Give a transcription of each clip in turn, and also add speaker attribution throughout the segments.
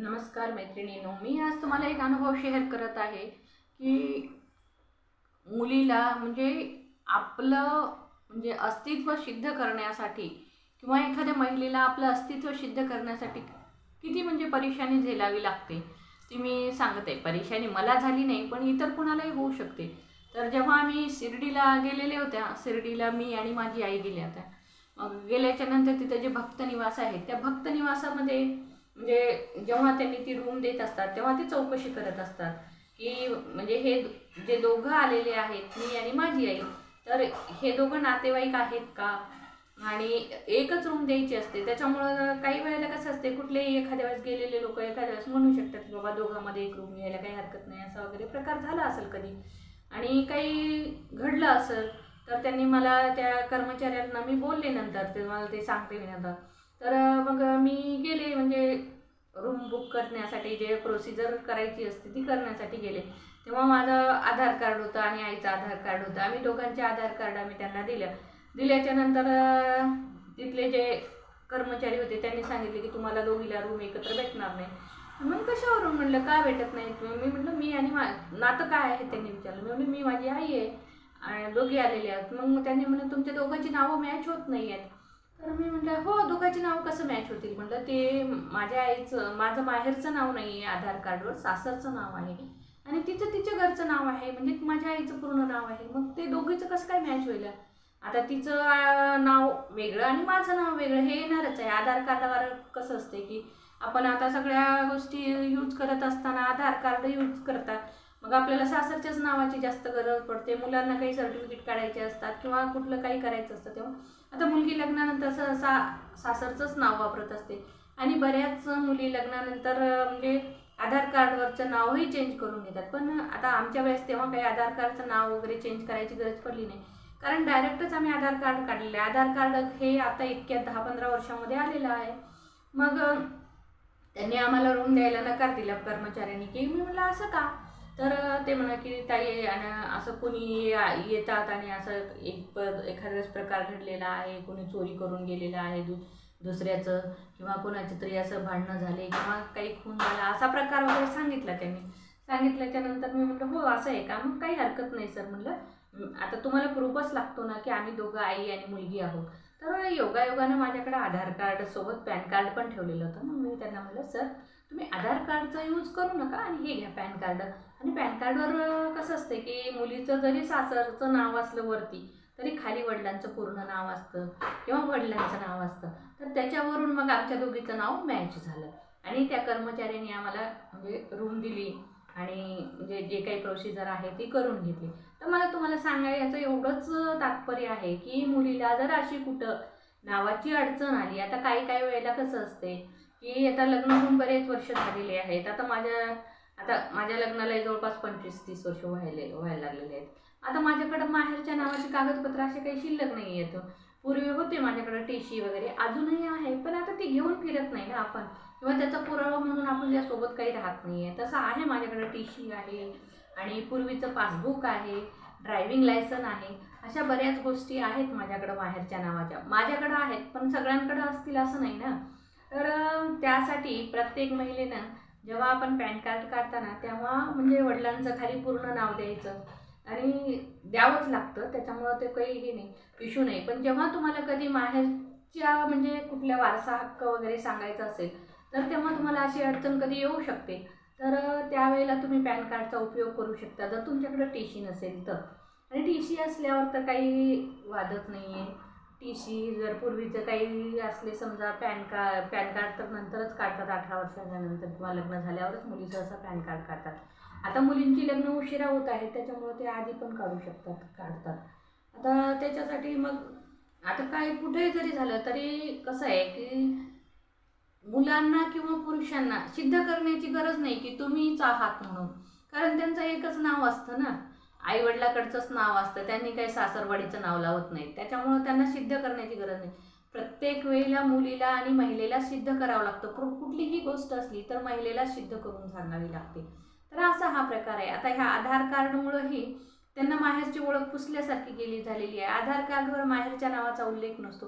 Speaker 1: नमस्कार मैत्रिणींनो मी आज तुम्हाला एक अनुभव शेअर करत आहे की मुलीला म्हणजे आपलं म्हणजे अस्तित्व सिद्ध करण्यासाठी किंवा एखाद्या महिलेला आपलं अस्तित्व सिद्ध करण्यासाठी किती म्हणजे परेशानी झेलावी लागते ती मी सांगते. परेशानी मला झाली नाही पण इतर कुणालाही होऊ शकते. तर जेव्हा आम्ही शिर्डीला गेलेले होत्या शिर्डीला मी आणि माझी आई गेल्या होत्या. मग गेल्याच्यानंतर तिथं जे भक्त निवास आहे त्या भक्त निवासामध्ये म्हणजे जेव्हा त्यांनी ती रूम देत असतात तेव्हा ते चौकशी करत असतात की म्हणजे हे जे दोघं आलेले आहेत मी आणि माझी आई तर हे दोघं नातेवाईक आहेत का? आणि एकच रूम द्यायची असते त्याच्यामुळं काही वेळेला कसं असते कुठलेही एखाद्या वेळेस गेलेले लोक एखाद्या वेळेस म्हणू शकतात की बाबा दोघांमध्ये एक रूम घ्यायला काही हरकत नाही असा वगैरे प्रकार झाला असेल कधी. आणि काही घडलं असेल तर त्यांनी मला त्या कर्मचाऱ्यांना मी बोलले नंतर ते मला ते सांगते मी नंतर. तर मग मी गेले म्हणजे रूम बुक करण्यासाठी जे प्रोसिजर करायची असते ती करण्यासाठी गेले. तेव्हा माझं आधार कार्ड होतं आणि आईचं आधार कार्ड होतं. आम्ही दोघांचे आधार कार्ड आम्ही त्यांना दिलं. दिल्याच्या नंतर तिथले जे कर्मचारी होते त्यांनी सांगितले की तुम्हाला दोघीला रूम एकत्र भेटणार नाही. मग कशावरून म्हणलं का भेटत नाही? मी म्हटलं मी आणि मा नातं काय आहे? त्यांनी विचारलं. मी म्हणलं मी माझी आई आहे. आणि दोघी आलेले आहेत. मग त्यांनी म्हणलं तुमच्या दोघांची नावं मॅच होत नाही आहेत. तर मी म्हटलं हो दोघांची नाव कसं मॅच होतील? म्हटलं ते माझ्या आईचं माझं माहेरचं नाव नाही आहे आधार कार्डवर सासरचं नाव आहे आणि तिचं तिच्या घरचं नाव आहे म्हणजे माझ्या आईचं पूर्ण नाव आहे. मग ते दोघीचं कसं काय मॅच होईल? आता तिचं नाव वेगळं आणि माझं नाव वेगळं हे येणारच आहे. आधार कार्डावर कसं असते की आपण आता सगळ्या गोष्टी यूज करत असताना आधार कार्ड यूज करतात. मग आपल्याला सासरच्याच नावाची जास्त गरज पडते. मुलांना काही सर्टिफिकेट काढायचे असतात किंवा कुठलं काही करायचं असतं तेव्हा आता मुलगी लग्नानंतर सहसा सासरचंच नाव वापरत असते. आणि बऱ्याच मुली लग्नानंतर म्हणजे आधार कार्डवरचं नावही चेंज करून घेतात. पण आता आमच्या वेळेस तेव्हा काही आधार कार्डचं नाव वगैरे चेंज करायची गरज पडली नाही. कारण डायरेक्टच आम्ही आधार कार्ड काढलेलं आहे. आधार कार्ड हे आता इतक्या दहा पंधरा वर्षामध्ये आलेलं आहे. मग त्यांनी आम्हाला रूम द्यायला नकार दिला कर्मचाऱ्यांनी की मी म्हटलं असं का? तर ते म्हणा की ताई आणि असं कोणी येतात आणि असं एक प एखाद्याच प्रकार घडलेला आहे कोणी चोरी करून गेलेला आहे दु दुसऱ्याचं किंवा कोणाचं तरी असं भांडणं झाले किंवा काही खून झाला असा प्रकार वगैरे सांगितला त्यांनी. सांगितल्याच्या नंतर मी म्हटलं हो असं आहे का? मग काही हरकत नाही सर म्हटलं. आता तुम्हाला प्रूफच लागतो ना की आम्ही दोघं आई आणि मुलगी आहोत. तर योगायोगानं माझ्याकडे आधार कार्ड सोबत पॅन कार्ड पण ठेवलेलं होतं. मग मी त्यांना म्हटलं सर तुम्ही आधार कार्डचा यूज करू नका आणि हे घ्या पॅन कार्ड. आणि पॅन कार्डवर कसं असते की मुलीचं जरी सासरचं नाव असलं वरती तरी खाली वडिलांचं पूर्ण नाव असतं किंवा वडिलांचं नाव असतं. तर त्याच्यावरून मग आमच्या दोघीचं नाव मॅच झालं. आणि त्या कर्मचाऱ्यांनी आम्हाला म्हणजे रूम दिली आणि जे जे काही प्रोसिजर आहे ती करून घेतली. तर मला तुम्हाला सांगायचं एवढंच तात्पर्य आहे की मुलीला जर अशी कुठं नावाची अडचण आली आता काही काही वेळेला कसं असते की आता लग्न होऊन बरेच वर्ष झालेले आहेत. आता माझ्या आता माझ्या लग्नाला जवळपास पंचवीस तीस वर्ष व्हायले व्हायला लागलेले आहेत. आता माझ्याकडं माहेरच्या नावाची कागदपत्र असे काही शिल्लक नाही आहेत. पूर्वी होते माझ्याकडं टीशी वगैरे अजूनही आहे पण आता ती घेऊन फिरत नाही ना आपण. किंवा त्याचा पुरावा म्हणून आपण त्यासोबत काही राहत नाही आहे. तसं आहे माझ्याकडं टीशी आहे आणि पूर्वीचं पासबुक आहे ड्रायव्हिंग लायसन आहे. अशा बऱ्याच गोष्टी आहेत माझ्याकडं माहेरच्या नावाच्या. माझ्याकडं आहेत पण सगळ्यांकडं असतील असं नाही ना. तर त्यासाठी प्रत्येक महिलेनं जेव्हा आपण पॅन कार्ड काढताना तेव्हा म्हणजे वडिलांचं खाली पूर्ण नाव द्यायचं. आणि द्यावंच लागतं त्याच्यामुळं ते काही हे नाही इशू नाही. पण जेव्हा तुम्हाला कधी माहेरच्या म्हणजे कुठल्या वारसा हक्क वगैरे सांगायचा असेल तर तेव्हा तुम्हाला अशी अडचण कधी येऊ शकते. तर त्यावेळेला तुम्ही पॅन कार्डचा उपयोग करू शकता जर तुमच्याकडं टी सी नसेल तर. आणि टी सी असल्यावर तर काही वादच नाही आहे टी सी जर पूर्वीचं काही असले समजा पॅन कार्ड पॅन कार्ड तर नंतरच काढतात अठरा वर्षाच्या नंतर किंवा लग्न झाल्यावरच मुली सहसा पॅन कार्ड काढतात. आता मुलींची लग्न उशिरा होत आहेत त्याच्यामुळे ते आधी पण काढू शकतात काढतात. आता त्याच्यासाठी मग आता काय कुठेही जरी झालं तरी कसं आहे की मुलांना किंवा पुरुषांना सिद्ध करण्याची गरज नाही की तुम्हीच आहात म्हणून. कारण त्यांचं एकच नाव असतं ना. आई वडिलाकडचंच नाव असतं. त्यांनी काही सासरवाडीचं नाव लावत नाही. त्याच्यामुळं त्यांना सिद्ध करण्याची गरज नाही. प्रत्येक वेळेला मुलीला आणि महिलेला सिद्ध करावं लागतं. पण कुठलीही गोष्ट असली तर महिलेला सिद्ध करून सांगावी लागते. तर असा हा प्रकार आहे. आता ह्या आधार कार्डमुळंही त्यांना माहेरची ओळख पुसल्यासारखी गेली झालेली आहे. आधार कार्डवर माहेरच्या नावाचा उल्लेख नसतो.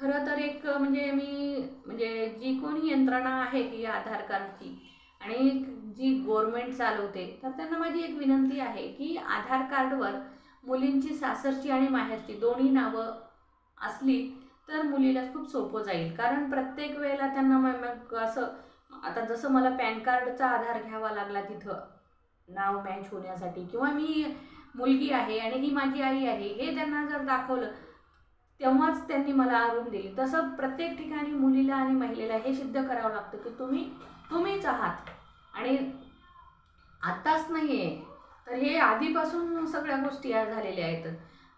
Speaker 1: खरं तर एक म्हणजे मी म्हणजे जी कोणी यंत्रणा आहे ही आधार कार्डची आणि जी गव्हर्मेंट चालवते तर त्यांना माझी एक विनंती आहे की आधार कार्डवर मुलींची सासरची आणि माहेरची दोन्ही नावं असली तर मुलीला खूप सोपं जाईल. कारण प्रत्येक वेळेला त्यांना मग असं आता जसं मला पॅन कार्डचा आधार घ्यावा लागला तिथं नाव मॅच होण्यासाठी किंवा मी मुलगी आहे आणि ही माझी आई आहे हे त्यांना जर दाखवलं तेव्हाच त्यांनी मला आरून दिली. तसं प्रत्येक ठिकाणी मुलीला आणि महिलेला हे सिद्ध करावं लागतं की तुम्ही तुम्हीच आहात. आणि आत्ताच नाही आहे तर हे आधीपासून सगळ्या गोष्टी या झालेल्या आहेत.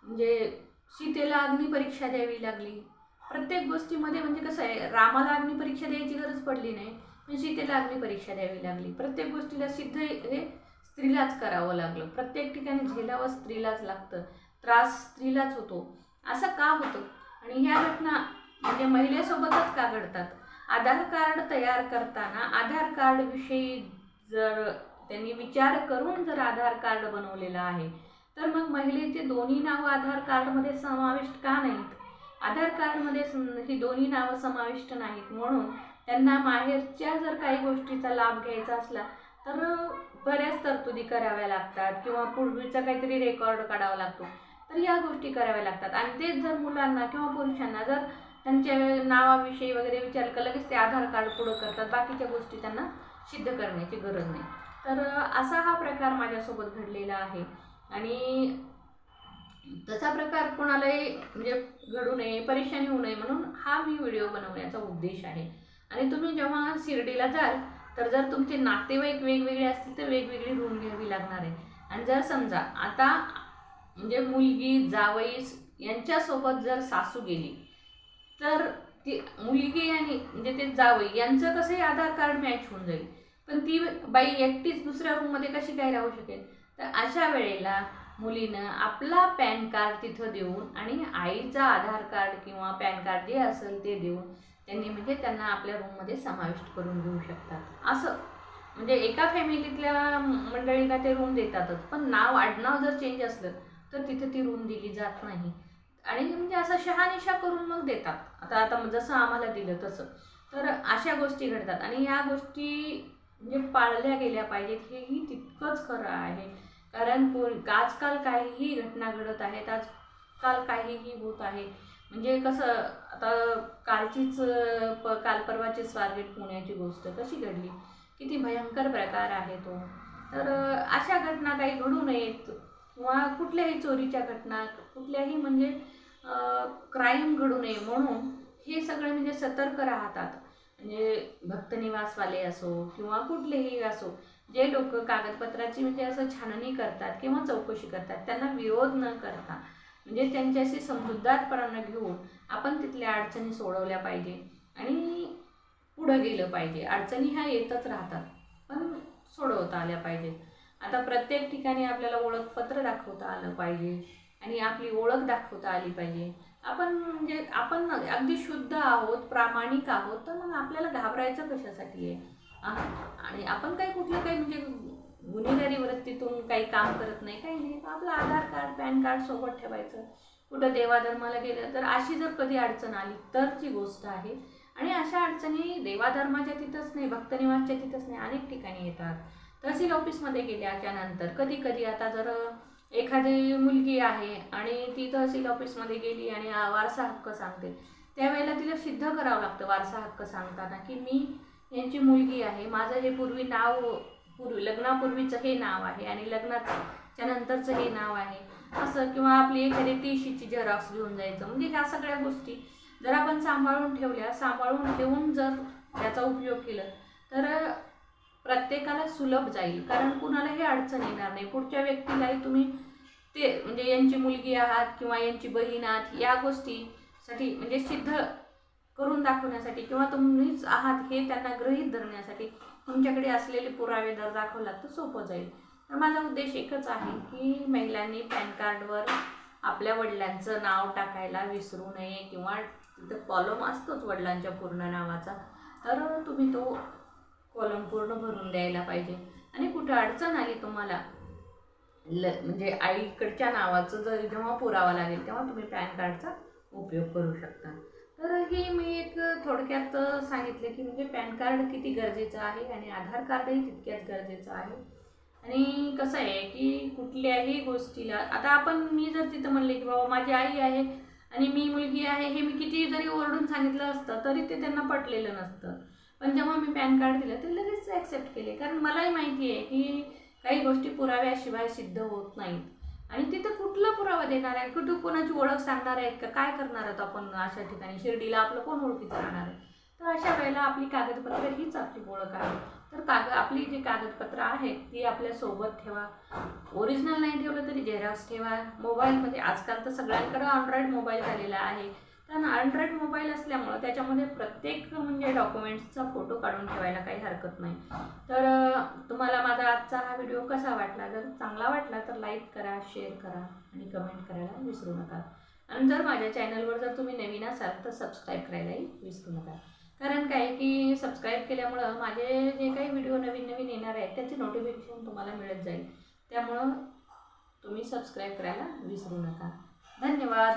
Speaker 1: म्हणजे सीतेला अग्निपरीक्षा द्यावी लागली. प्रत्येक गोष्टीमध्ये म्हणजे कसं आहे रामाला अग्निपरीक्षा द्यायची गरज पडली नाही पण सीतेला अग्निपरीक्षा द्यावी लागली. प्रत्येक गोष्टीला सिद्ध हे स्त्रीलाच करावं लागलं. प्रत्येक ठिकाणी झेलावं स्त्रीलाच लागतं. त्रास स्त्रीलाच होतो. असं का होतं? आणि ह्या घटना म्हणजे महिलेसोबतच का घडतात? आधार कार्ड तयार करताना आधार कार्डविषयी जर त्यांनी विचार करून जर आधार कार्ड बनवलेलं आहे तर मग महिलेचे दोन्ही नावं आधार कार्डमध्ये समाविष्ट का नाहीत? आधार कार्डमध्ये ही दोन्ही नावं समाविष्ट नाहीत. म्हणून त्यांना माहेरच्या जर काही गोष्टीचा लाभ घ्यायचा असला तर बऱ्याच तरतुदी कराव्या लागतात किंवा पूर्वीचा काहीतरी रेकॉर्ड काढावा लागतो. तर या गोष्टी कराव्या लागतात. आणि तेच जर मुलांना किंवा पुरुषांना जर त्यांच्या नावाविषयी वगैरे विचार का लगेच ते आधार कार्ड पुढं करतात. बाकीच्या गोष्टी त्यांना सिद्ध करण्याची गरज नाही. तर असा हा प्रकार माझ्यासोबत घडलेला आहे. आणि तसा प्रकार कोणालाही म्हणजे घडू नये परेशानी होऊ नये म्हणून हा मी व्हिडिओ बनवण्याचा उद्देश आहे. आणि तुम्ही जेव्हा शिर्डीला जाल तर जर तुमचे नातेवाईक वेगवेगळे असतील तर वेगवेगळी रूम घ्यावी लागणार आहे. आणि जर समजा आता म्हणजे मुलगी जावईस यांच्यासोबत जर सासू गेली तर ती मुलगी आणि म्हणजे ते जावई यांचं कसंही आधार कार्ड मॅच होऊन जाईल. पण ती बाई एकटीच दुसऱ्या रूममध्ये कशी काय राहू शकेल? तर अशा वेळेला मुलीनं आपला पॅन कार्ड तिथं देऊन आणि आईचा आधार कार्ड किंवा पॅन कार्ड जे असेल ते देऊन त्यांनी म्हणजे त्यांना आपल्या रूममध्ये समाविष्ट करून घेऊ शकतात. असं. म्हणजे एका फॅमिलीतल्या मंडळीला ते रूम देतातच. पण नाव आडनाव जर चेंज असलं तर तिथे ती रूम दिली जात नाही. आणि म्हणजे असं शहानिशा करून मग देतात. आता आता जसं आम्हाला दिलं तसं. तर अशा गोष्टी घडतात. आणि या गोष्टी म्हणजे पाळल्या गेल्या पाहिजेत हेही तितकंच खरं आहे. कारण कोण आजकाल काहीही घटना घडत आहेत आजकाल काहीही होत आहे. म्हणजे कसं आता कालचीच प काल परवाची स्वारगेट पुण्याची गोष्ट कशी घडली? किती भयंकर प्रकार आहे तो. तर अशा घटना काही घडू नयेत. किंवा कुठल्याही चोरीच्या घटना कुठल्याही म्हणजे क्राईम घडू नये म्हणून हे सगळे म्हणजे सतर्क राहतात. म्हणजे भक्तनिवासवाले असो किंवा कुठलेही असो जे लोक कागदपत्राची म्हणजे असं छाननी करतात किंवा चौकशी करतात त्यांना विरोध न करता म्हणजे त्यांच्याशी समजूतदारपणानं घेऊन आपण तिथल्या अडचणी सोडवल्या पाहिजे आणि पुढं गेलं पाहिजे. अडचणी ह्या येतच राहतात पण सोडवता आल्या पाहिजेत. आता प्रत्येक ठिकाणी आपल्याला ओळखपत्र दाखवता आलं पाहिजे आणि आपली ओळख दाखवता आली पाहिजे. आपण म्हणजे आपण अगदी शुद्ध आहोत प्रामाणिक आहोत तर मग आपल्याला घाबरायचं कशासाठी आहे? आणि आपण काही कुठलं काही म्हणजे गुन्हेगारी वृत्तीतून काही काम करत नाही काही नाही. आपलं आधार कार्ड पॅन कार्ड सोबत ठेवायचं. कुठं देवाधर्माला गेलं तर अशी जर कधी अडचण आली तरची गोष्ट आहे. आणि अशा अडचणी देवाधर्माच्या तिथंच नाही भक्तनिवासच्या तिथंच नाही अनेक ठिकाणी येतात. तहसील ऑफिसमध्ये गेल्याच्यानंतर कधी कधी आता जर एखादी मुलगी आहे आणि ती तहसील ऑफिसमध्ये गेली आणि वारसा हक्क सांगते त्यावेळेला तिला सिद्ध करावं लागतं वारसा हक्क सांगताना की मी यांची मुलगी आहे माझं हे पूर्वी नाव पूर्वी लग्नापूर्वीचं हे नाव आहे आणि लग्नाच्या नंतरचं हे नाव आहे. असं किंवा आपली एखादी टीशीची झेरॉक्स घेऊन जायचं म्हणजे ह्या सगळ्या गोष्टी जर आपण सांभाळून ठेवल्या सांभाळून ठेवून जर त्याचा उपयोग केला तर प्रत्येकाला सुलभ जाईल. कारण कुणालाही अडचण येणार नाही. पुढच्या व्यक्तीलाही तुम्ही ते म्हणजे यांची मुलगी आहात किंवा यांची बहीण आहात या गोष्टीसाठी म्हणजे सिद्ध करून दाखवण्यासाठी किंवा तुम्हीच आहात हे त्यांना ग्रहीत धरण्यासाठी तुमच्याकडे असलेले पुरावे जर दाखवलात तर सोपं जाईल. तर माझा उद्देश एकच आहे की महिलांनी पॅन कार्डवर आपल्या वडिलांचं नाव टाकायला विसरू नये किंवा तिथं कॉलम असतोच वडिलांच्या पूर्ण नावाचा. तर तुम्ही तो कॉलम पूर्ण भरून द्यायला पाहिजे. आणि कुठं अडचण आली तुम्हाला? ल म्हणजे आईकडच्या नावाचं जर जेव्हा पुरावा लागेल तेव्हा तुम्ही पॅन कार्डचा उपयोग करू शकता. तर हे मी एक थोडक्यात सांगितलं की म्हणजे पॅन कार्ड किती गरजेचं आहे आणि आधार कार्डही तितक्याच गरजेचं आहे. आणि कसं आहे की कुठल्याही गोष्टीला आता आपण मी जर तिथं म्हणले की बाबा माझी आई आहे आणि मी मुलगी आहे हे मी किती जरी ओरडून सांगितलं असतं तरी ते त्यांना पटलेलं नसतं. पण जेव्हा मी पॅन कार्ड दिलं ते लगेच ॲक्सेप्ट केले. कारण मलाही माहिती आहे की काही गोष्टी पुराव्याशिवाय सिद्ध होत नाहीत. आणि तिथं कुठला पुरावा देणार आहे? कुठं कोणाची ओळख सांगणार आहेत का? काय करणार आहोत आपण अशा ठिकाणी? शिर्डीला आपलं कोण ओळखीचं राहणार आहे? तर अशा वेळेला आपली कागदपत्र हीच आपली ओळख आहे. तर काग आपली जी कागदपत्र आहेत ती आपल्यासोबत ठेवा. ओरिजिनल नाही ठेवलं तरी झेरॉक्स ठेवा. मोबाईलमध्ये आजकाल तर सगळ्यांकडे अँड्रॉईड मोबाईल झालेला आहे. कारण अँड्रॉइड मोबाईल असल्यामुळं त्याच्यामध्ये प्रत्येक म्हणजे डॉक्युमेंट्सचा फोटो काढून ठेवायला काही हरकत नाही. तर तुम्हाला माझा आजचा हा व्हिडिओ कसा वाटला? जर चांगला वाटला तर लाईक करा शेअर करा आणि कमेंट करायला विसरू नका. आणि जर माझ्या चॅनलवर जर तुम्ही नवीन असाल तर सबस्क्राईब करायलाही विसरू नका. कारण काय आहे की सबस्क्राईब केल्यामुळं माझे जे काही व्हिडिओ नवीन नवीन येणार आहेत त्याचे नोटिफिकेशन तुम्हाला मिळत जाईल. त्यामुळं तुम्ही सबस्क्राईब करायला विसरू नका. धन्यवाद.